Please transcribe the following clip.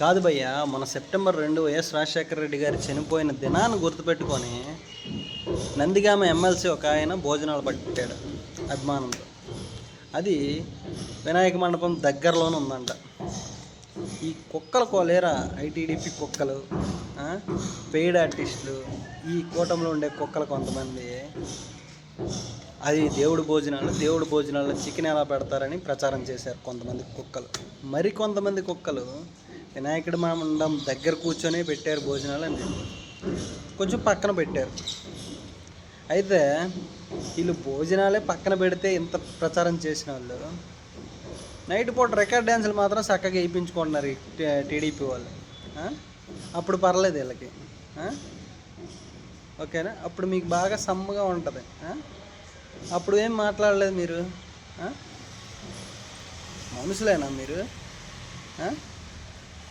కాదు భయ్య మన సెప్టెంబర్ రెండు వైఎస్ రాజశేఖర రెడ్డి గారు చనిపోయిన దినాన్ని గుర్తుపెట్టుకొని నందిగామ ఎమ్మెల్సీ ఒక ఆయన భోజనాలు పట్టాడు అభిమానంతో. అది వినాయక మండపం దగ్గరలోనే ఉందంట. ఈ కుక్కలు కోలేరా ఐటీడీపీ కుక్కలు పెయిడ్ ఆర్టిస్టులు ఈ కూటమిలో ఉండే కుక్కలు కొంతమంది అది దేవుడి భోజనాలు దేవుడి భోజనాల్లో చికెన్ ఎలా పెడతారని ప్రచారం చేశారు కొంతమంది కుక్కలు. మరి కొంతమంది కుక్కలు వినాయకుడి ఉండడం దగ్గర కూర్చొని పెట్టారు భోజనాలు అని కొంచెం పక్కన పెట్టారు. అయితే వీళ్ళు భోజనాలే పక్కన పెడితే ఇంత ప్రచారం చేసిన వాళ్ళు నైట్ పూట రికార్డ్ డ్యాన్సులు మాత్రం చక్కగా వేయించుకుంటున్నారు టీడీపీ వాళ్ళు. అప్పుడు పర్లేదు వీళ్ళకి. ఓకేనా? అప్పుడు మీకు బాగా సమ్మగా ఉంటుంది. అప్పుడు ఏం మాట్లాడలేదు మీరు? మనుషులేనా మీరు?